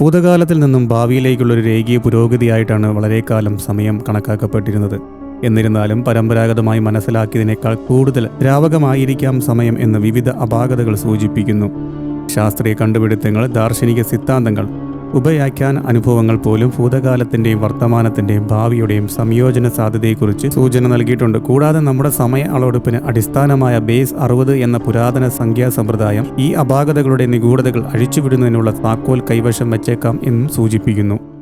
ഭൂതകാലത്തിൽ നിന്നും ഭാവിയിലേക്കുള്ള ഒരു രേഖീയ പുരോഗതിയായിട്ടാണ് വളരെ കാലം സമയം കണക്കാക്കപ്പെട്ടിരുന്നത്. എന്നിരുന്നാലും പരമ്പരാഗതമായി മനസ്സിലാക്കിയതിനേക്കാൾ കൂടുതൽ ദ്രാവകമായിരിക്കാം സമയം എന്ന് വിവിധ അപാകതകൾ സൂചിപ്പിക്കുന്നു. ശാസ്ത്രീയ കണ്ടുപിടുത്തങ്ങൾ ദാർശനിക സിദ്ധാന്തങ്ങൾ ഉപയാഖ്യാന അനുഭവങ്ങൾ പോലും ഭൂതകാലത്തിന്റെയും വർത്തമാനത്തിന്റെയും ഭാവിയുടെയും സംയോജന സാധ്യതയെക്കുറിച്ച് സൂചന നൽകിയിട്ടുണ്ട്. കൂടാതെ നമ്മുടെ സമയ അളവെടുപ്പിന് അടിസ്ഥാനമായ ബേസ് അറുപത് എന്ന പുരാതന സംഖ്യാ സമ്പ്രദായം ഈ അപാകതകളുടെ നിഗൂഢതകൾ അഴിച്ചുവിടുന്നതിനുള്ള താക്കോൽ കൈവശം വച്ചേക്കാം എന്നും സൂചിപ്പിക്കുന്നു.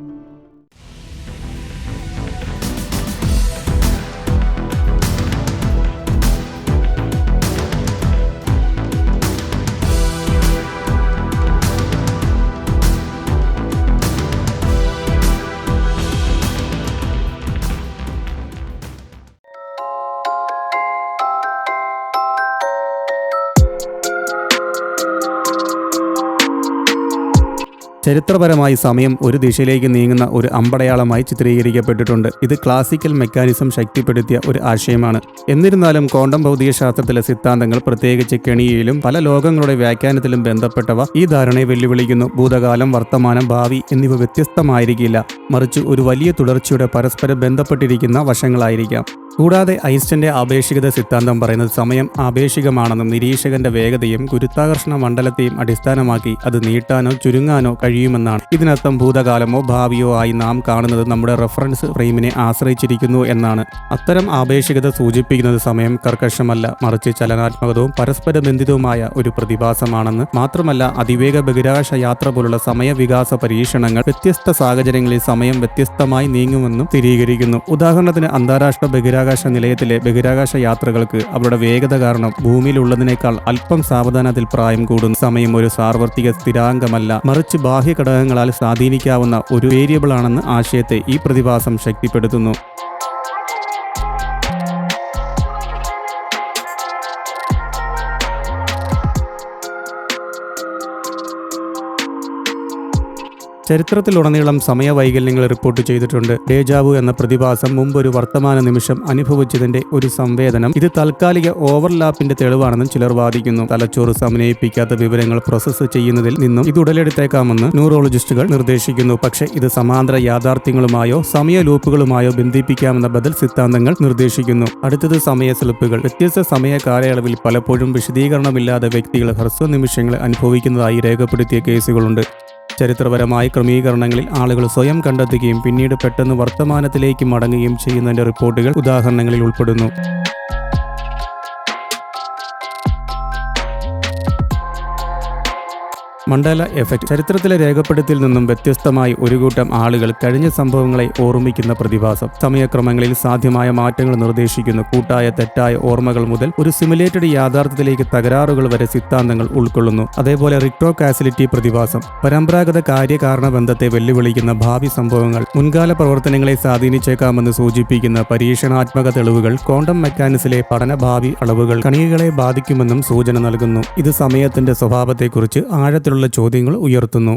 ചരിത്രപരമായി സമയം ഒരു ദിശയിലേക്ക് നീങ്ങുന്ന ഒരു അമ്പടയാളമായി ചിത്രീകരിക്കപ്പെട്ടിട്ടുണ്ട്. ഇത് ക്ലാസിക്കൽ മെക്കാനിസം ശക്തിപ്പെടുത്തിയ ഒരു ആശയമാണ്. എന്നിരുന്നാലും ക്വാണ്ടം ഭൗതികശാസ്ത്രത്തിലെ സിദ്ധാന്തങ്ങൾ പ്രത്യേകിച്ച് കെണിയയിലും പല ലോകങ്ങളുടെ വ്യാഖ്യാനത്തിലും ബന്ധപ്പെട്ടവ ഈ ധാരണയെ വെല്ലുവിളിക്കുന്നു. ഭൂതകാലം വർത്തമാനം ഭാവി എന്നിവ വ്യത്യസ്തമായിരിക്കില്ല. മറിച്ച് ഒരു വലിയ തുടർച്ചയുടെ പരസ്പരം ബന്ധപ്പെട്ടിരിക്കുന്ന വശങ്ങളായിരിക്കാം. കൂടാതെ ഐൻസ്റ്റന്റെ ആപേക്ഷികത സിദ്ധാന്തം പറയുന്നത് സമയം ആപേക്ഷികമാണെന്നും നിരീക്ഷകന്റെ വേഗതയും ഗുരുത്വാകർഷണ മണ്ഡലത്തെയും അടിസ്ഥാനമാക്കി അത് നീട്ടാനോ ചുരുങ്ങാനോ കഴിയുമെന്നാണ്. ഇതിനർത്ഥം ഭൂതകാലമോ ഭാവിയോ ആയി നാം കാണുന്നത് നമ്മുടെ റെഫറൻസ് ഫ്രെയിമിനെ ആശ്രയിച്ചിരിക്കുന്നു എന്നാണ്. അത്തരം ആപേക്ഷികത സൂചിപ്പിക്കുന്നത് സമയം കർക്കശമല്ല മറിച്ച് ചലനാത്മകതവും പരസ്പര ബന്ധിതവുമായ ഒരു പ്രതിഭാസമാണെന്ന് മാത്രമല്ല അതിവേഗ ബഹിരാകാശ യാത്ര പോലുള്ള സമയവികാസ പരീക്ഷണങ്ങൾ വ്യത്യസ്ത സാഹചര്യങ്ങളിൽ സമയം വ്യത്യസ്തമായി നീങ്ങുമെന്നും സ്ഥിരീകരിക്കുന്നു. ഉദാഹരണത്തിന് അന്താരാഷ്ട്ര ബഹിരാകാശ നിലയത്തിലെ ബഹിരാകാശ യാത്രകൾക്ക് അവരുടെ വേഗത കാരണം ഭൂമിയിലുള്ളതിനേക്കാൾ അല്പം സാവധാനത്തിൽ പ്രായം കൂടുന്ന സമയം ഒരു സാർവത്രിക സ്ഥിരാംഗമല്ല. മറിച്ച് ബാഹ്യ ഘടകങ്ങളാൽ സ്വാധീനിക്കാവുന്ന ഒരു വേരിയബിൾ ആണെന്ന് ആശയത്തെ ഈ പ്രതിഭാസം ശക്തിപ്പെടുത്തുന്നു. ചരിത്രത്തിലുടനീളം സമയവൈകല്യങ്ങൾ റിപ്പോർട്ട് ചെയ്തിട്ടുണ്ട്. ഡേജാവു എന്ന പ്രതിഭാസം മുമ്പ് ഒരു വർത്തമാന നിമിഷം അനുഭവിച്ചതിന്റെ ഒരു സംവേദനം. ഇത് താൽക്കാലിക ഓവർലാപ്പിന്റെ തെളിവാണെന്നും ചിലർ വാദിക്കുന്നു. തലച്ചോറ് സമന്വയിപ്പിക്കാത്ത വിവരങ്ങൾ പ്രോസസ്സ് ചെയ്യുന്നതിൽ നിന്നും ഇത് ഉടലെടുത്തേക്കാമെന്ന് ന്യൂറോളജിസ്റ്റുകൾ നിർദ്ദേശിക്കുന്നു. പക്ഷേ ഇത് സമാന്തര യാഥാർത്ഥ്യങ്ങളുമായോ സമയ ലൂപ്പുകളുമായോ ബന്ധിപ്പിക്കാമെന്ന ബദൽ സിദ്ധാന്തങ്ങൾ നിർദ്ദേശിക്കുന്നു. അടുത്തത് സമയ സ്ലിപ്പുകൾ. വ്യത്യസ്ത സമയ കാലയളവിൽ പലപ്പോഴും വിശദീകരണമില്ലാതെ വ്യക്തികൾ ഹ്രസ്വ നിമിഷങ്ങളെ അനുഭവിക്കുന്നതായി രേഖപ്പെടുത്തിയ കേസുകളുണ്ട്. ചരിത്രപരമായ ക്രമീകരണങ്ങളിൽ ആളുകൾ സ്വയം കണ്ടെത്തുകയും പിന്നീട് പെട്ടെന്ന് വർത്തമാനത്തിലേക്ക് മടങ്ങുകയും ചെയ്യുന്നതിന്റെ റിപ്പോർട്ടുകൾ ഉദാഹരണങ്ങളിൽ ഉൾപ്പെടുന്നു. മണ്ഡല എഫക്റ്റ് ചരിത്രത്തിലെ രേഖപ്പെടുത്തിൽ നിന്നും വ്യത്യസ്തമായി ഒരു കൂട്ടം ആളുകൾ കഴിഞ്ഞ സംഭവങ്ങളെ ഓർമ്മിക്കുന്ന പ്രതിഭാസം. സമയക്രമങ്ങളിൽ സാധ്യമായ മാറ്റങ്ങൾ നിർദ്ദേശിക്കുന്ന കൂട്ടായ തെറ്റായ ഓർമ്മകൾ മുതൽ ഒരു സിമുലേറ്റഡ് യാഥാർത്ഥ്യത്തിലേക്ക് തകരാറുകൾ വരെ സിദ്ധാന്തങ്ങൾ ഉൾക്കൊള്ളുന്നു. അതേപോലെ റിക്ടോ കാസിലിറ്റി പ്രതിഭാസം. പരമ്പരാഗത കാര്യകാരണ ബന്ധത്തെ വെല്ലുവിളിക്കുന്ന ഭാവി സംഭവങ്ങൾ. മുൻകാല പ്രവർത്തനങ്ങളെ സ്വാധീനിച്ചേക്കാമെന്ന് സൂചിപ്പിക്കുന്ന പരീക്ഷണാത്മക തെളിവുകൾ ക്വാണ്ടം മെക്കാനിക്സിലെ പഠനഭാവി അളവുകൾ കണികകളെ ബാധിക്കുമെന്നും സൂചന നൽകുന്നു. ഇത് സമയത്തിന്റെ സ്വഭാവത്തെക്കുറിച്ച് ആഴത്തിലുള്ള ചോദ്യങ്ങൾ ഉയർത്തുന്നു.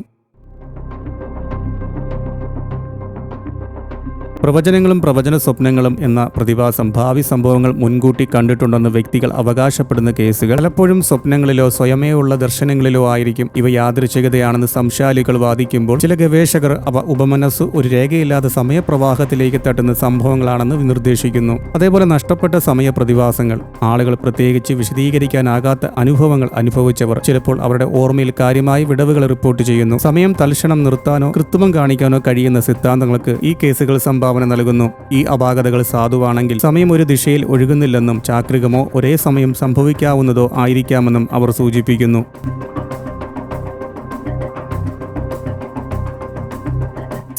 പ്രവചനങ്ങളും പ്രവചന സ്വപ്നങ്ങളും എന്ന പ്രതിഭാസം ഭാവി സംഭവങ്ങൾ മുൻകൂട്ടി കണ്ടിട്ടുണ്ടെന്ന് വ്യക്തികൾ അവകാശപ്പെടുന്ന കേസുകൾ പലപ്പോഴും സ്വപ്നങ്ങളിലോ സ്വയമേ ഉള്ള ദർശനങ്ങളിലോ ആയിരിക്കും ഇവ യാദൃച്ഛികതയാണെന്ന് സംശാലികൾ വാദിക്കുമ്പോൾ ചില ഗവേഷകർ അവ ഉപമനസ് ഒരു രേഖയില്ലാത്ത സമയപ്രവാഹത്തിലേക്ക് തട്ടുന്ന സംഭവങ്ങളാണെന്ന് നിർദ്ദേശിക്കുന്നു. അതേപോലെ നഷ്ടപ്പെട്ട സമയ പ്രതിഭാസങ്ങൾ ആളുകൾ പ്രത്യേകിച്ച് വിശദീകരിക്കാനാകാത്ത അനുഭവങ്ങൾ അനുഭവിച്ചവർ ചിലപ്പോൾ അവരുടെ ഓർമ്മയിൽ കാര്യമായി വിടവുകൾ റിപ്പോർട്ട് ചെയ്യുന്നു. സമയം തൽക്ഷണം നിർത്താനോ കൃത്രിമം കാണിക്കാനോ കഴിയുന്ന സിദ്ധാന്തങ്ങൾക്ക് ഈ കേസുകൾ സംഭാവന നൽകുന്നു. ഈ അപാകതകൾ സാധുവാണെങ്കിൽ സമയം ഒരു ദിശയിൽ ഒഴുകുന്നില്ലെന്നും ചാക്രികമോ ഒരേ സമയം സംഭവിക്കാവുന്നതോ ആയിരിക്കാമെന്നും അവർ സൂചിപ്പിക്കുന്നു.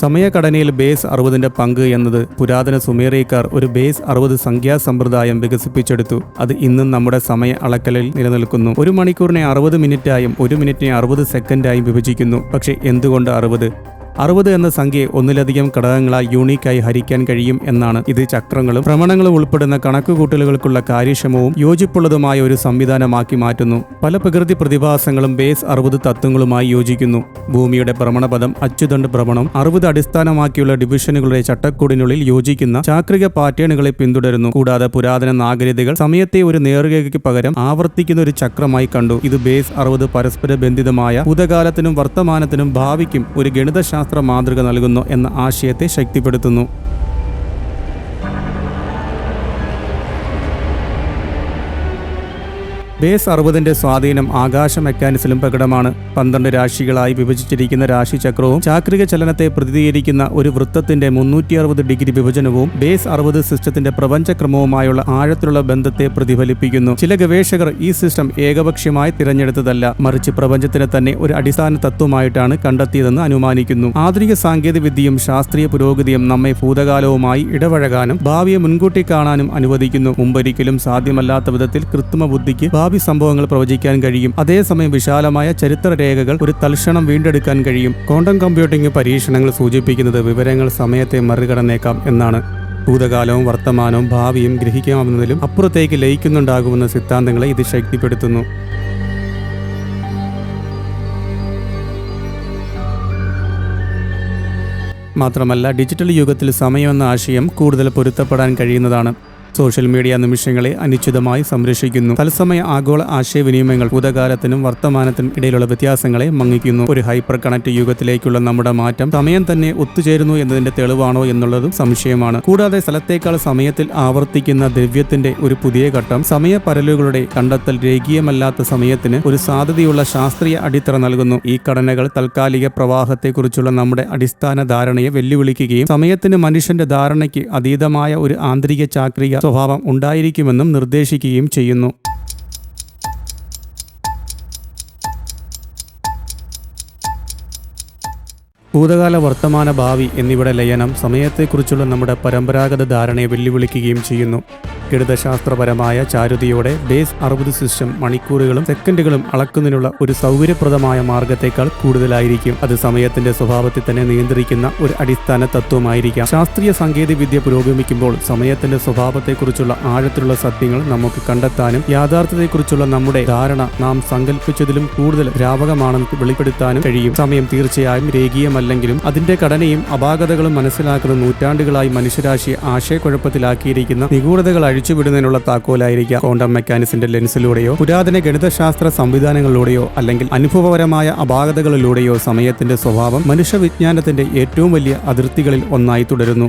സമയഘടനയിൽ ബേസ് അറുപതിന്റെ പങ്ക് എന്നത് പുരാതന സുമേറിയക്കാർ ഒരു ബേസ് അറുപത് സംഖ്യാ സമ്പ്രദായം വികസിപ്പിച്ചെടുത്തു. അത് ഇന്നും നമ്മുടെ സമയ അളക്കലിൽ നിലനിൽക്കുന്നു. ഒരു മണിക്കൂറിനെ അറുപത് മിനിറ്റായും ഒരു മിനിറ്റിനെ അറുപത് സെക്കൻഡായും വിഭജിക്കുന്നു. പക്ഷേ എന്തുകൊണ്ട് അറുപത്? അറുപത് എന്ന സംഖ്യ ഒന്നിലധികം ഘടകങ്ങളായി യൂണിക്കായി ഹരിക്കാൻ കഴിയും എന്നാണ് ഇത് ചക്രങ്ങളും. ഭ്രമണങ്ങളും ഉൾപ്പെടുന്ന കണക്കുകൂട്ടലുകൾക്കുള്ള കാര്യക്ഷമവും യോജിപ്പുള്ളതുമായ ഒരു സംവിധാനമാക്കി മാറ്റുന്നു. പല പ്രകൃതി പ്രതിഭാസങ്ങളും ബേസ് അറുപത് തത്വങ്ങളുമായി യോജിക്കുന്നു. ഭൂമിയുടെ ഭ്രമണപഥം അച്ചുതണ്ട് ഭ്രമണം അറുപത് അടിസ്ഥാനമാക്കിയുള്ള ഡിവിഷനുകളുടെ ചട്ടക്കൂടിനുള്ളിൽ യോജിക്കുന്ന ചാക്രിക പാറ്റേണുകളെ പിന്തുടരുന്നു. കൂടാതെ പുരാതന നാഗരികതകൾ സമയത്തെ ഒരു നേർരേഖയ്ക്ക് പകരം ആവർത്തിക്കുന്ന ഒരു ചക്രമായി കണ്ടു. ഇത് ബേസ് അറുപത് പരസ്പര ബന്ധിതമായ ഭൂതകാലത്തിനും വർത്തമാനത്തിനും ഭാവിക്കും ഒരു ഗണിതശാസ്ത്ര മാതൃക നൽകുന്നു എന്ന ആശയത്തെ ശക്തിപ്പെടുത്തുന്നു. ബേസ് അറുപതിന്റെ സ്വാധീനം ആകാശ മെക്കാനിസിലും പ്രകടമാണ്. പന്ത്രണ്ട് രാശികളായി വിഭജിച്ചിരിക്കുന്ന രാശിചക്രവും ചാക്രിക ചലനത്തെ പ്രതിനിധീകരിക്കുന്ന ഒരു വൃത്തത്തിന്റെ മുന്നൂറ്റി അറുപത് ഡിഗ്രി വിഭജനവും ബേസ് അറുപത് സിസ്റ്റത്തിന്റെ പ്രപഞ്ചക്രമവുമായുള്ള ആഴത്തിലുള്ള ബന്ധത്തെ പ്രതിഫലിപ്പിക്കുന്നു. ചില ഗവേഷകർ ഈ സിസ്റ്റം ഏകപക്ഷീയമായി തിരഞ്ഞെടുത്തതല്ല. മറിച്ച് പ്രപഞ്ചത്തിന് തന്നെ ഒരു അടിസ്ഥാന തത്വമായിട്ടാണ് കണ്ടെത്തിയതെന്ന് അനുമാനിക്കുന്നു. ആധുനിക സാങ്കേതികവിദ്യയും ശാസ്ത്രീയ പുരോഗതിയും നമ്മെ ഭൂതകാലവുമായി ഇടപഴകാനും ഭാവിയെ മുൻകൂട്ടി കാണാനും അനുവദിക്കുന്നു. മുമ്പൊരിക്കലും സാധ്യമല്ലാത്ത വിധത്തിൽ കൃത്രിമ ബുദ്ധിക്ക് ഭാവി സംഭവങ്ങൾ പ്രവചിക്കാൻ കഴിയും. അതേസമയം വിശാലമായ ചരിത്ര രേഖകൾ ഒരു തൽക്ഷണം വീണ്ടെടുക്കാൻ കഴിയും. ക്വാണ്ടം കമ്പ്യൂട്ടിംഗ് പരീക്ഷണങ്ങൾ സൂചിപ്പിക്കുന്നത് വിവരങ്ങൾ സമയത്തെ മറികടന്നേക്കാം എന്നാണ്. ഭൂതകാലവും വർത്തമാനവും ഭാവിയും ഗ്രഹിക്കാമെന്നതിലും അപ്പുറത്തേക്ക് ലയിക്കുന്നുണ്ടാകുമെന്ന സിദ്ധാന്തങ്ങളെ ഇത് ശക്തിപ്പെടുത്തുന്നു. മാത്രമല്ല ഡിജിറ്റൽ യുഗത്തിൽ സമയമെന്ന ആശയം കൂടുതൽ പൊരുത്തപ്പെടാൻ കഴിയുന്നതാണ്. സോഷ്യൽ മീഡിയ നിമിഷങ്ങളെ അനിശ്ചിതമായി സംരക്ഷിക്കുന്നു. തത്സമയ ആഗോള ആശയവിനിമയങ്ങൾ ഭൂതകാലത്തിനും വർത്തമാനത്തിനും ഇടയിലുള്ള വ്യത്യാസങ്ങളെ മങ്ങിക്കുന്നു. ഒരു ഹൈപ്പർ കണക്ട് യുഗത്തിലേക്കുള്ള നമ്മുടെ മാറ്റം സമയം തന്നെ ഒത്തുചേരുന്നു എന്നതിന്റെ തെളിവാണോ എന്നുള്ളതും സംശയമാണ്. കൂടാതെ സ്ഥലത്തേക്കാൾ സമയത്തിൽ ആവർത്തിക്കുന്ന ദ്രവ്യത്തിന്റെ ഒരു പുതിയ ഘട്ടം സമയ പരലുകളുടെ കണ്ടെത്തൽ രേഖീയമല്ലാത്ത സമയത്തിന് ഒരു സാധ്യതയുള്ള ശാസ്ത്രീയ അടിത്തറ നൽകുന്നു. ഈ ഘടനകൾ താൽക്കാലിക പ്രവാഹത്തെക്കുറിച്ചുള്ള നമ്മുടെ അടിസ്ഥാന ധാരണയെ വെല്ലുവിളിക്കുകയും സമയത്തിന് മനുഷ്യന്റെ ധാരണയ്ക്ക് അതീതമായ ഒരു ആന്തരിക ചാക്രിക സ്വഭാവം ഉണ്ടായിരിക്കുമെന്നും നിർദ്ദേശിക്കുകയും ചെയ്യുന്നു. ഭൂതകാല വർത്തമാന ഭാവി എന്നിവയുടെ ലയനം സമയത്തെക്കുറിച്ചുള്ള നമ്മുടെ പരമ്പരാഗത ധാരണയെ വെല്ലുവിളിക്കുകയും ചെയ്യുന്നു. ഗണിതശാസ്ത്രപരമായ ചാരുതിയോടെ ബേസ് അറുപത് സിസ്റ്റം മണിക്കൂറുകളും സെക്കൻഡുകളും അളക്കുന്നതിനുള്ള ഒരു സൗകര്യപ്രദമായ മാർഗത്തേക്കാൾ കൂടുതലായിരിക്കും. അത് സമയത്തിന്റെ സ്വഭാവത്തെ തന്നെ നിയന്ത്രിക്കുന്ന ഒരു അടിസ്ഥാന തത്വമായിരിക്കാം. ശാസ്ത്രീയ സാങ്കേതിക വിദ്യ പുരോഗമിക്കുമ്പോൾ സമയത്തിന്റെ സ്വഭാവത്തെക്കുറിച്ചുള്ള ആഴത്തിലുള്ള സത്യങ്ങൾ നമുക്ക് കണ്ടെത്താനും യാഥാർത്ഥ്യത്തെക്കുറിച്ചുള്ള നമ്മുടെ ധാരണ നാം സങ്കല്പിച്ചതിലും കൂടുതൽ വ്യാപകമാണെന്ന് വെളിപ്പെടുത്താനും കഴിയും. സമയം തീർച്ചയായും രേഖീയമല്ലെങ്കിലും അതിന്റെ ഘടനയും അപാകതകളും മനസ്സിലാക്കുന്ന നൂറ്റാണ്ടുകളായി മനുഷ്യരാശി ആശയക്കുഴപ്പത്തിലാക്കിയിരിക്കുന്ന നിഗൂഢതകൾ അഴിച്ചുവിടുന്നതിനുള്ള താക്കോലായിരിക്കാം ക്വാണ്ടം മെക്കാനിക്സിന്റെ ലെൻസിലൂടെയോ പുരാതന ഗണിതശാസ്ത്ര സംവിധാനങ്ങളിലൂടെയോ അല്ലെങ്കിൽ അനുഭവപരമായ അപാകതകളിലൂടെയോ സമയത്തിന്റെ സ്വഭാവം മനുഷ്യവിജ്ഞാനത്തിന്റെ ഏറ്റവും വലിയ അതിർത്തികളിൽ ഒന്നായി തുടരുന്നു.